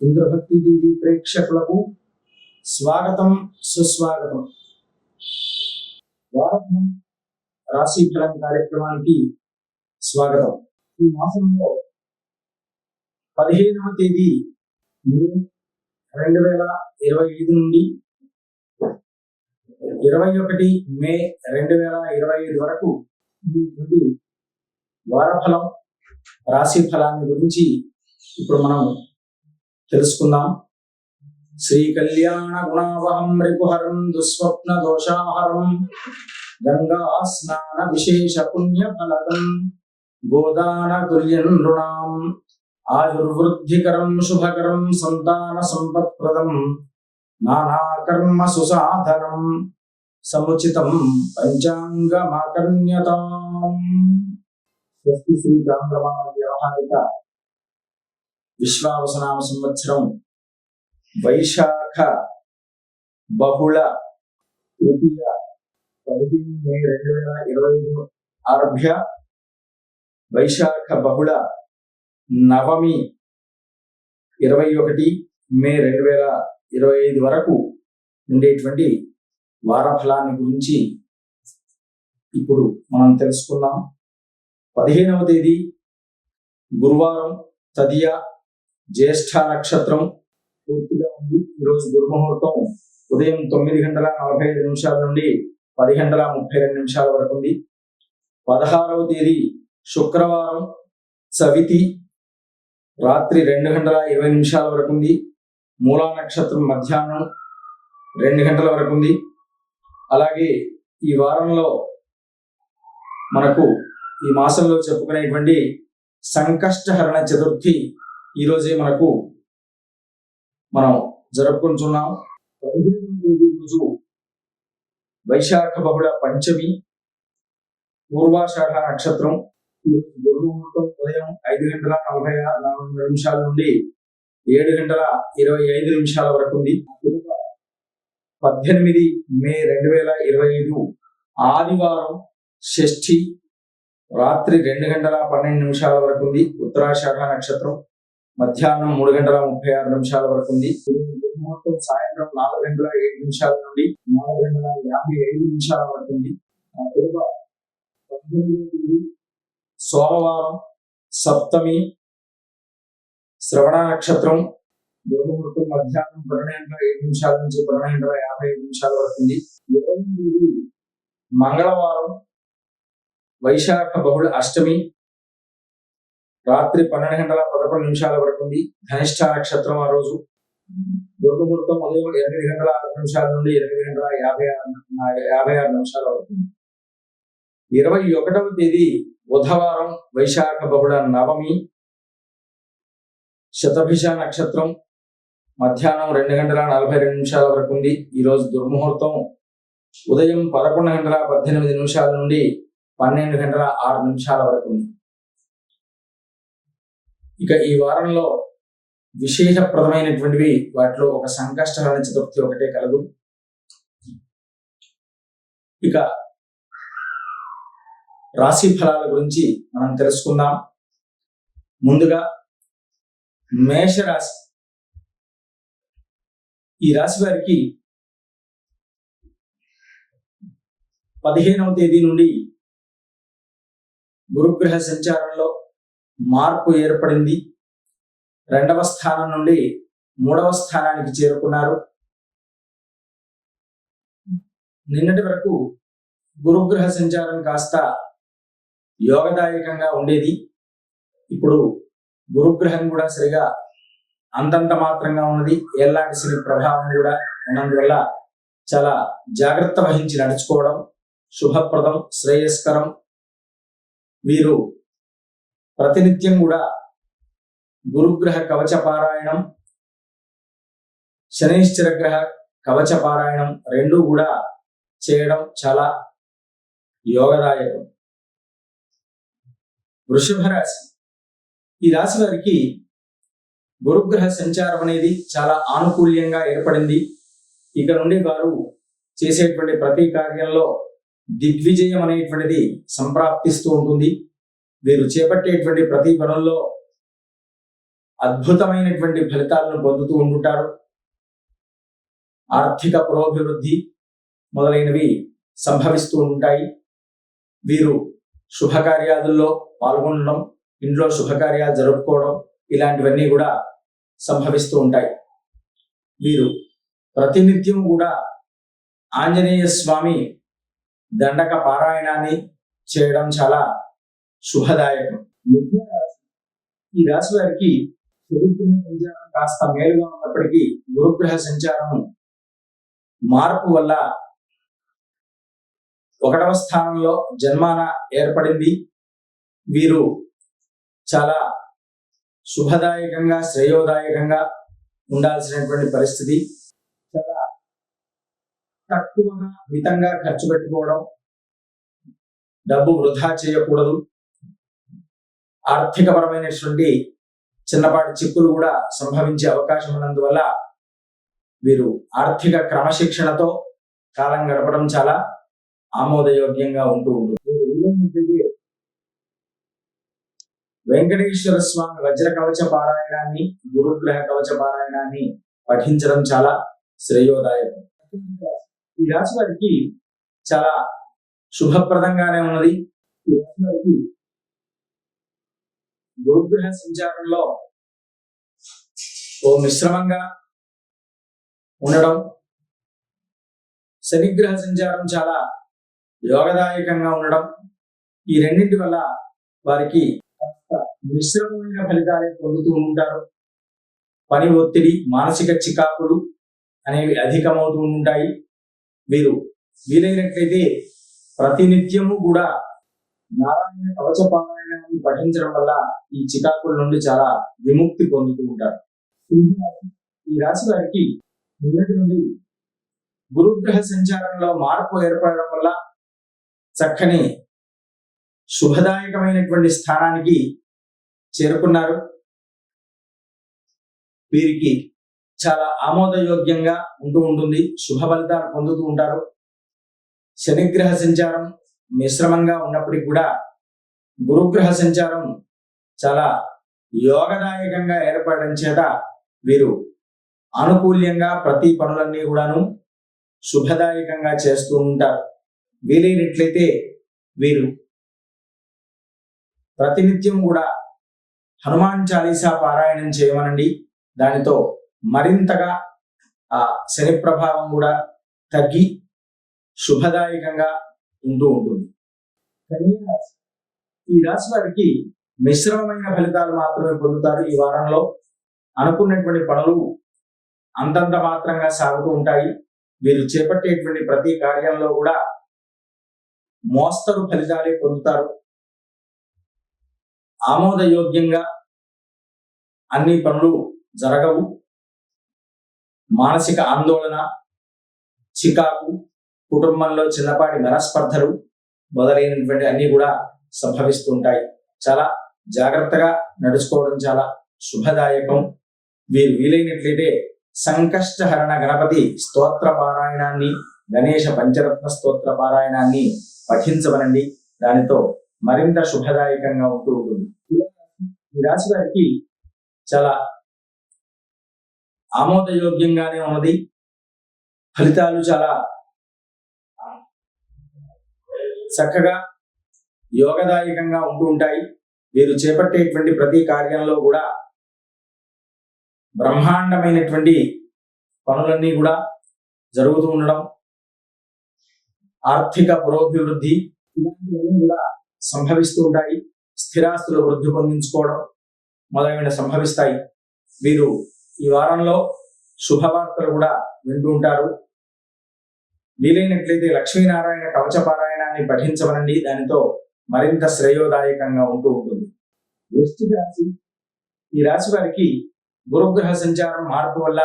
ఇంద్రభక్తి TV ప్రేక్షకులకు స్వాగతం సుస్వాగతం. వారం రాశి ఫలం కార్యక్రమానికి స్వాగతం. ఈ మాసంలో పదిహేనవ తేదీ మే రెండు వేల ఇరవై ఐదు నుండి ఇరవై ఒకటి మే రెండు వేల ఇరవై ఐదు వరకు వారఫలం రాశి ఫలాన్ని గురించి ఇప్పుడు మనం తెలుసుకుందాం. శ్రీ కళ్యాణ గుణావహం రిపుహరం దుస్వప్న దోషాహరం గంగా స్నాన విశేష పుణ్య ఫలదం గోదాన తుల్యం నృణాం ఆయుర్వృద్ధికరం శుభకరం సంతాన సంపత్ప్రదం నానాకర్మ సుసాధనం సముచితం పంచాంగమాకర్ణ్యతాం. స్వస్తి శ్రీ చాంద్రమా వ్యవహారిక విశ్వావసనామ సంవత్సరం వైశాఖ బహుళ తృతీయ పదిహేను మే రెండు వేల ఇరవై ఐదు ఆరభ్య వైశాఖ బహుళ నవమి ఇరవై ఒకటి మే రెండు వేల ఇరవై ఐదు వరకు ఉండేటువంటి వారఫలాన్ని గురించి ఇప్పుడు మనం తెలుసుకుందాం. పదిహేనవ తేదీ గురువారం తదియ జ్యేష్ఠ నక్షత్రం పూర్తిగా ఉంది. ఈరోజు దుర్ముహూర్తం ఉదయం తొమ్మిది గంటల నలభై ఐదు నిమిషాల నుండి పది గంటల ముప్పై రెండు నిమిషాల వరకు ఉంది. పదహారవ తేదీ శుక్రవారం సవితి రాత్రి రెండు గంటల ఇరవై నిమిషాల వరకు ఉంది. మూలా నక్షత్రం మధ్యాహ్నం రెండు గంటల వరకు ఉంది. అలాగే ఈ వారంలో మనకు ఈ మాసంలో చెప్పుకునేటువంటి సంకష్టహరణ చతుర్థి ఈరోజే మనకు మనం జరుపుకుంటున్నాం. పదిహేను తేదీ రోజు వైశాఖ బహుళ పంచమి పూర్వాషాఢ నక్షత్రం. దుర్ముహూర్తం ఉదయం ఐదు గంటల నలభై నాలుగు నిమిషాల నుండి ఏడు గంటల ఇరవై ఐదు నిమిషాల వరకు ఉంది. పద్దెనిమిది మే రెండు వేల ఇరవై ఐదు ఆదివారం షష్ఠి రాత్రి రెండు గంటల పన్నెండు నిమిషాల వరకు ఉంది. ఉత్తరాషాఢ నక్షత్రం. మధ్యాహ్నం మూడు గంటల ముప్పై ఆరు నిమిషాల వరకు ఉంది. ముహూర్తం సాయంత్రం నాలుగు గంటల ఏడు నిమిషాల నుండి నాలుగు గంటల యాభై ఐదు నిమిషాల వరకు ఉంది. సోమవారం సప్తమి శ్రవణ నక్షత్రం దుర్ముహూర్తం మధ్యాహ్నం పన్నెండు గంటల ఏడు నిమిషాల నుంచి పన్నెండు గంటల యాభై ఐదు నిమిషాల వరకు ఉంది. మంగళవారం వైశాఖ బహుళ అష్టమి రాత్రి పన్నెండు గంటల పదకొండు నిమిషాల వరకు ఉంది. ధనిష్ట నక్షత్రం ఆ రోజు. దుర్ముహూర్తం ఉదయం ఎనిమిది గంటల ఆరు నిమిషాల నుండి ఎనిమిది గంటల యాభై ఆరు యాభై ఆరు నిమిషాల వరకు ఉంది. ఇరవై ఒకటవ తేదీ బుధవారం వైశాఖ బహుళ నవమి. శతభిష నక్షత్రం మధ్యాహ్నం రెండు గంటల నలభై రెండు నిమిషాల వరకు ఉంది. ఈరోజు దుర్ముహూర్తం ఉదయం పదకొండు గంటల పద్దెనిమిది నిమిషాల నుండి పన్నెండు గంటల ఆరు నిమిషాల వరకు ఉంది. ఇక ఈ వారంలో విశేషప్రదమైనటువంటివి వాటిలో ఒక సంకష్టహరణ చతుర్థి ఒకటే కలదు. ఇక రాశి ఫలాల గురించి మనం తెలుసుకుందాం. ముందుగా మేషరాశి. ఈ రాశి వారికి పదిహేనవ తేదీ నుండి గురుగ్రహ సంచారంలో మార్పు ఏర్పడింది. రెండవ స్థానం నుండి మూడవ స్థానానికి చేరుకున్నారు. నిన్నటి వరకు గురుగ్రహ సంచారం కాస్త యోగదాయకంగా ఉండేది. ఇప్పుడు గురుగ్రహం కూడా సరిగా అంతంత మాత్రంగా ఉన్నది. ఏళ్ళాంటి శని ప్రభావం కూడా ఉన్నందువల్ల చాలా జాగ్రత్త వహించి నడుచుకోవడం శుభప్రదం శ్రేయస్కరం. వీరు ప్రతినిత్యం కూడా గురుగ్రహ కవచ పారాయణం శనైశ్చర గ్రహ కవచ పారాయణం రెండు కూడా చేయడం చాలా యోగదాయకం. వృషభ రాశి. ఈ రాశి వారికి గురుగ్రహ సంచారం అనేది చాలా ఆనుకూల్యంగా ఏర్పడింది. ఇక నుండి వారు చేసేటువంటి ప్రతి కార్యంలో దిగ్విజయం అనేటువంటిది సంప్రాప్తిస్తూ ఉంటుంది. వీరు చేపట్టేటువంటి ప్రతి పనుల్లో అద్భుతమైనటువంటి ఫలితాలను పొందుతూ ఉంటుంటారు ఆర్థిక పురోభివృద్ధి మొదలైనవి సంభవిస్తూ ఉంటాయి. వీరు శుభకార్యాదుల్లో పాల్గొనడం ఇంట్లో శుభకార్యాలు జరుపుకోవడం ఇలాంటివన్నీ కూడా సంభవిస్తూ ఉంటాయి. వీరు ప్రతినిత్యం కూడా ఆంజనేయ స్వామి దండక పారాయణాన్ని చేయడం చాలా శుభదాయకం. ఈ రాశి వారికి గురుగ్రహ సంచారం కాస్త మేలుగా ఉన్నప్పటికీ గురుగ్రహ సంచారం మార్పు వల్ల ఒకటవ స్థానంలో జన్మాన ఏర్పడింది. వీరు చాలా శుభదాయకంగా శ్రేయోదాయకంగా ఉండాల్సినటువంటి పరిస్థితి. చాలా తక్కువగా మితంగా ఖర్చు పెట్టుకోవడం డబ్బు వృధా చేయకూడదు. ఆర్థికపరమైనటువంటి చిన్నపాటి చిక్కులు కూడా సంభవించే అవకాశం ఉన్నందువల్ల వీరు ఆర్థిక క్రమశిక్షణతో కాలం గడపడం చాలా ఆమోదయోగ్యంగా ఉంటూ ఉంటుంది. వెంకటేశ్వర స్వామి వజ్ర కవచ పారాయణాన్ని గురుగ్రహ కవచ పారాయణాన్ని పఠించడం చాలా శ్రేయోదాయకం. ఈ రాశి వారికి చాలా శుభప్రదంగానే ఉన్నది. ఈ రాశి వారికి గురుగ్రహ సంచారంలో ఓ మిశ్రమంగా ఉండడం శనిగ్రహ సంచారం చాలా యోగదాయకంగా ఉండడం ఈ రెండింటి వల్ల వారికి మిశ్రమమైన ఫలితాలే పొందుతూ ఉంటారు. పని ఒత్తిడి మానసిక చికాకులు అనేవి అధికమవుతూ ఉంటాయి. వీరు వీలైనట్లయితే ప్రతినిత్యము కూడా నారాయణ కవచ పారాయణాన్ని పఠించడం వల్ల ఈ చికాకుల నుండి చాలా విముక్తి పొందుతూ ఉంటారు. ఈ రాశి వారికి నిన్నటి నుండి గురుగ్రహ సంచారంలో మార్పు ఏర్పడడం వల్ల చక్కని శుభదాయకమైనటువంటి స్థానానికి చేరుకున్నారు. వీరికి చాలా ఆమోదయోగ్యంగా ఉంటూ ఉంటుంది శుభ ఫలితాలు పొందుతూ ఉంటారు. శనిగ్రహ సంచారం మిశ్రమంగా ఉన్నప్పటికీ కూడా గురుగ్రహ సంచారం చాలా యోగదాయకంగా ఏర్పడడం చేత వీరు అనుకూల్యంగా ప్రతి పనులన్నీ కూడాను శుభదాయకంగా చేస్తూ ఉంటారు. వీలైనట్లయితే వీరు ప్రతినిత్యం కూడా హనుమాన్ చాలీసా పారాయణం చేయమనండి. దానితో మరింతగా ఆ శని ప్రభావం కూడా తగ్గి శుభదాయకంగా ఉంటూ ఉంటుంది. కన్యా ఈ రాశి వారికి మిశ్రమమైన ఫలితాలు మాత్రమే పొందుతారు ఈ వారంలో. అనుకున్నటువంటి పనులు అంతంత మాత్రంగా సాగుతూ ఉంటాయి. వీరు చేపట్టేటువంటి ప్రతి కార్యంలో కూడా మోస్తరు ఫలితాలే పొందుతారు. ఆమోదయోగ్యంగా అన్ని పనులు జరగవు. మానసిక ఆందోళన చికాకు కుటుంబంలో చిన్నపాటి మనస్పర్ధలు మొదలైనటువంటి అన్ని కూడా సంభవిస్తుంటాయి. చాలా జాగ్రత్తగా నడుచుకోవడం చాలా శుభదాయకం. వీరు వీలైనట్లయితే సంకష్టహరణ గణపతి స్తోత్ర పారాయణాన్ని గణేష పంచరత్న స్తోత్ర పారాయణాన్ని పఠించవనండి దానితో మరింత శుభదాయకంగా ఉంటూ ఉంటుంది. ఈ రాశి వారికి చాలా ఆమోదయోగ్యంగానే ఉన్నది. ఫలితాలు చాలా చక్కగా యోగదాయకంగా ఉంటూ ఉంటాయి. వీరు చేపట్టేటువంటి ప్రతి కార్యంలో కూడా బ్రహ్మాండమైనటువంటి పనులన్నీ కూడా జరుగుతూ ఉండడం ఆర్థిక పురోభివృద్ధి ఇలాంటివన్నీ కూడా సంభవిస్తూ ఉంటాయి. స్థిరాస్తులు వృద్ధి పొందించుకోవడం మొదలైన సంభవిస్తాయి. వీరు ఈ వారంలో శుభవార్తలు కూడా వింటూ ఉంటారు. వీలైనట్లయితే లక్ష్మీనారాయణ కవచ పారాయణాన్ని పఠించవనండి దానితో మరింత శ్రేయోదాయకంగా ఉంటూ ఉంటుంది. వృశ్చిక రాశి. ఈ రాశి వారికి గురుగ్రహ సంచారం మార్పు వల్ల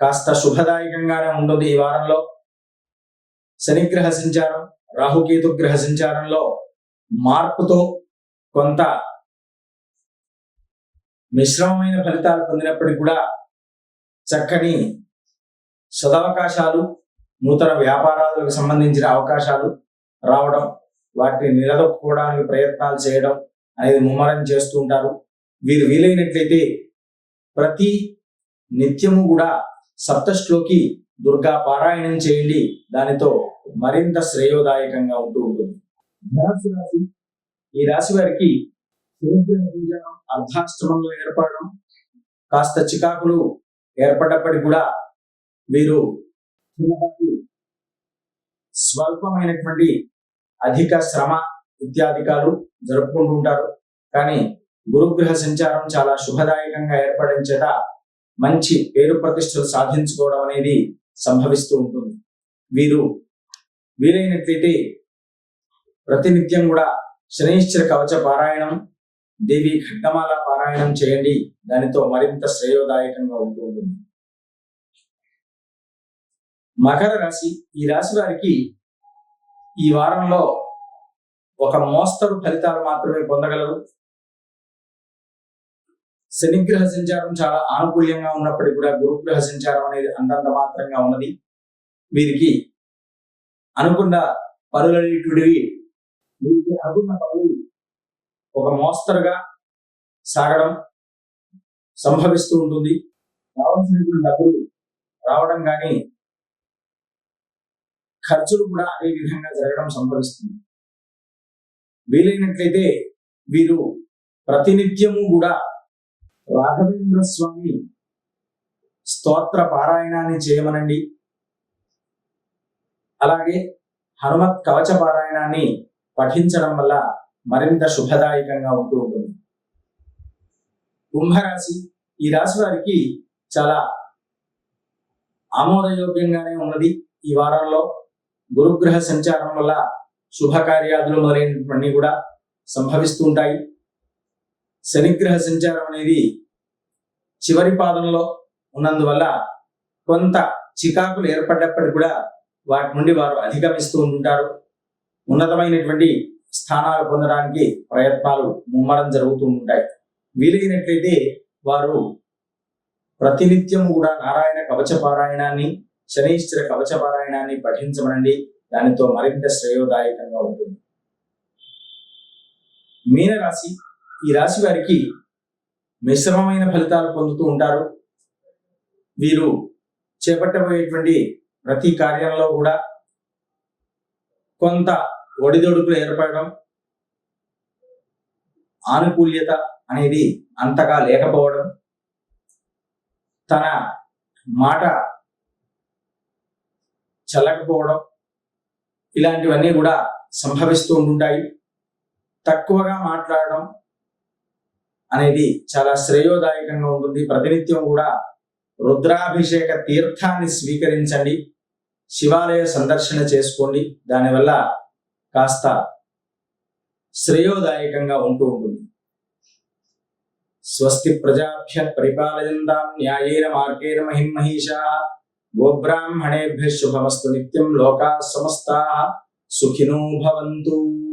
కాస్త శుభదాయకంగానే ఉంటుంది ఈ వారంలో. శనిగ్రహ సంచారం రాహుకేతు గ్రహ సంచారంలో మార్పుతో కొంత మిశ్రమమైన ఫలితాలు పొందినప్పటికీ కూడా చక్కని సదవకాశాలు నూతన వ్యాపారాలకు సంబంధించిన అవకాశాలు రావడం వాటిని నిలదొక్కుకోవడానికి ప్రయత్నాలు చేయడం అనేది ముమ్మరం చేస్తూ ఉంటారు. వీరు వీలైనట్లయితే ప్రతి నిత్యము కూడా సప్తశ్లోకి దుర్గా పారాయణం చేయండి. దానితో మరింత శ్రేయోదాయకంగా ఉంటూ ఉంటుంది. ధనస్సు రాశి. ఈ రాశి వారికి అర్ధాశ్రమంలో ఏర్పడడం కాస్త చికాకులు ఏర్పడ్డప్పటికీ కూడా వీరు చిన్నపాటి స్వల్పమైనటువంటి అధిక శ్రమ ఇత్యాధికాలు జరుపుకుంటూ ఉంటారు. కానీ గురుగ్రహ సంచారం చాలా శుభదాయకంగా ఏర్పడడం చేత మంచి పేరు ప్రతిష్టలు సాధించుకోవడం అనేది సంభవిస్తూ ఉంటుంది. వీరు వీరైనట్లయితే ప్రతినిత్యం కూడా శనైశ్చర కవచ పారాయణం దేవి ఖడ్గమాల పారాయణం చేయండి. దానితో మరింత శ్రేయోదాయకంగా ఉంటూ ఉంటుంది. మకర రాశి ఈ రాశి వారికి ఈ వారంలో ఒక మోస్తరు ఫలితాలు మాత్రమే పొందగలరు. శనిగ్రహ సంచారం చాలా ఆనుకూల్యంగా ఉన్నప్పటికీ కూడా గురుగ్రహ సంచారం అనేది అంతంత మాత్రంగా ఉన్నది. వీరికి అనుకున్న పనులన్నిటివి వీరికి అనుకున్న పనులు ఒక మోస్తరుగా సాగడం సంభవిస్తూ ఉంటుంది. రావాల్సినటువంటి డబ్బులు రావడం కానీ ఖర్చులు కూడా అదే విధంగా జరగడం సంభవిస్తుంది. వీలైనట్లయితే వీరు ప్రతినిత్యము కూడా రాఘవేంద్ర స్వామి స్తోత్ర పారాయణాన్ని చేయమనండి. అలాగే హనుమత్ కవచ పారాయణాన్ని పఠించడం వల్ల మరింత శుభదాయకంగా ఉంటూ ఉంటుంది. కుంభరాశి ఈ రాశి వారికి చాలా ఆమోదయోగ్యంగానే ఉన్నది ఈ వారంలో. గురుగ్రహ సంచారం వల్ల శుభకార్యాదులు మొదలైనటువంటి కూడా సంభవిస్తూ ఉంటాయి. శనిగ్రహ సంచారం అనేది చివరి పాదంలో ఉన్నందువల్ల కొంత చికాకులు ఏర్పడ్డప్పటికి కూడా వాటి నుండి వారు అధిగమిస్తూ ఉంటారు. ఉన్నతమైనటువంటి స్థానాలు పొందడానికి ప్రయత్నాలు ముమ్మరం జరుగుతూ ఉంటాయి. వీలైనట్లయితే వారు ప్రతినిత్యం కూడా నారాయణ కవచ పారాయణాన్ని శనీశ్వర కవచ పారాయణాన్ని పఠించమనండి. దానితో మరింత శ్రేయోదాయకంగా ఉంటుంది. మీనరాశి ఈ రాశి వారికి మిశ్రమమైన ఫలితాలు పొందుతూ ఉంటారు. వీరు చేపట్టబోయేటువంటి ప్రతి కార్యంలో కూడా కొంత ఒడిదొడుకులు ఏర్పడడం ఆనుకూల్యత అనేది అంతగా లేకపోవడం తన మాట చల్లకపోవడం ఇలాంటివన్నీ కూడా సంభవిస్తూ ఉంటుంటాయి తక్కువగా మాట్లాడడం అనేది చాలా శ్రేయోదాయకంగా ఉంటుంది. ప్రతినిత్యం కూడా రుద్రాభిషేక తీర్థాన్ని స్వీకరించండి. శివాలయ సందర్శన చేసుకోండి. దానివల్ల కాస్త శ్రేయోదాయకంగా ఉంటూ ఉంటుంది. స్వస్తి ప్రజాభ్య పరిపాలయంతాం న్యాయేన మార్గేణ మహిం गोब्राह्मणे शुभमस्तु नित्यं लोका समस्ता सुखिनो भवन्तु।